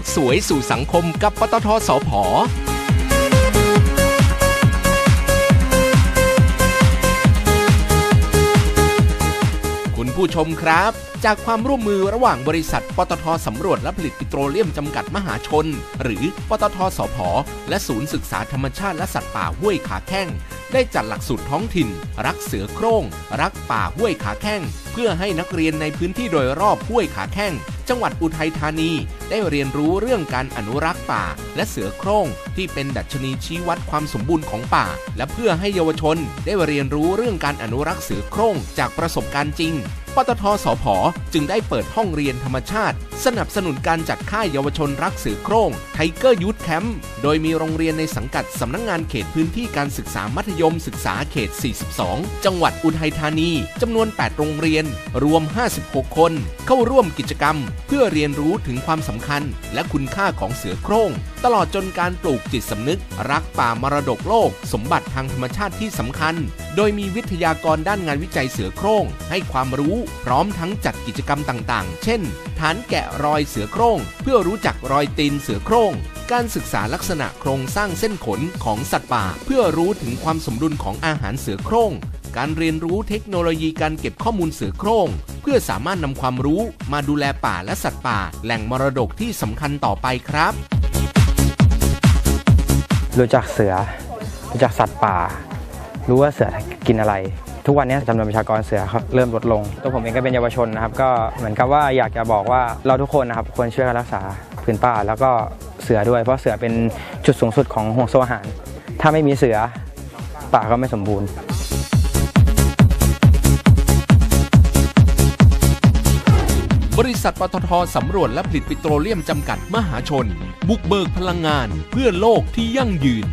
กสวยสู่สังคมกับปตทสพคุณผู้ชมครับ จากความร่วมมือระหว่างบริษัท ปตทสำรวจและผลิตปิโตรเลียมจำกัดมหาชน หรือปตทสพและศูนย์ศึกษาธรรมชาติและสัตว์ป่าห้วยขาแข้งได้จัดหลักสูตรท้องถิ่น รักเสือโคร่ง รักป่าห้วยขาแข้ง เพื่อให้นักเรียนในพื้นที่โดยรอบห้วยขาแข้ง จังหวัดอุทัยธานี ได้เรียนรู้เรื่องการอนุรักษ์ป่า และเสือโคร่งที่เป็นดัชนีชี้วัดความสมบูรณ์ของป่า และเพื่อให้เยาวชน ได้เรียนรู้เรื่องการอนุรักษ์เสือโคร่งจากประสบการณ์จริง ปตทสพจึงได้เปิดห้องเรียนธรรมชาติ สนับสนุนการจัดค่ายเยาวชนรักเสือโคร่งไทเกอร์ยูทแคมป์โดยมีโรงเรียนในสังกัดสำนักงงานเขตพื้นที่การศึกษามัธยมศึกษาเขต 42 จังหวัดอุทัยธานีจำนวน 8 โรงเรียน รวม 56 คน เข้าร่วมกิจกรรม เพื่อเรียนรู้ถึงความสำคัญ และคุณค่าของเสือโคร่งตลอดจนการปลูกจิตสำนึก รักป่ามรดกโลก สมบัติทางธรรมชาติที่สำคัญ โดยมีวิทยากรด้านงานวิจัยเสือโคร่งให้ความรู้พร้อมทั้งจัดกิจกรรมต่างๆ เช่น ฐานแกะรอยเสือโคร่งเพื่อรู้จักรอยตีนเสือโคร่งการศึกษาลักษณะโครงสร้างเส้นขนของสัตว์ป่า เพื่อรู้ถึงความสมดุลของอาหารเสือโคร่งการเรียนรู้เทคโนโลยีการเก็บข้อมูลเสือโคร่งเพื่อสามารถนำความรู้มาดูแลป่าและสัตว์ป่า แหล่งมรดกที่สำคัญต่อไปครับ รู้จักเสือ รู้จักสัตว์ป่า รู้ว่าเสือกินอะไร ทุกวันนี้จำนวนประชากรเสือเขาเริ่มลดลง ตัวผมเองก็เป็นเยาวชนนะครับ ก็เหมือนกับว่าอยากจะบอกว่าเราทุกคนนะครับควรช่วยกันรักษาพื้นป่า แล้วก็เสือด้วย เพราะเสือเป็นจุดสูงสุดของห่วงโซ่อาหาร ถ้าไม่มีเสือป่าก็ไม่สมบูรณ์บริษัทปตทสำรวจและผลิตปิโตรเลียมจำกัดมหาชน บุกเบิกพลังงานเพื่อโลกที่ยั่งยืน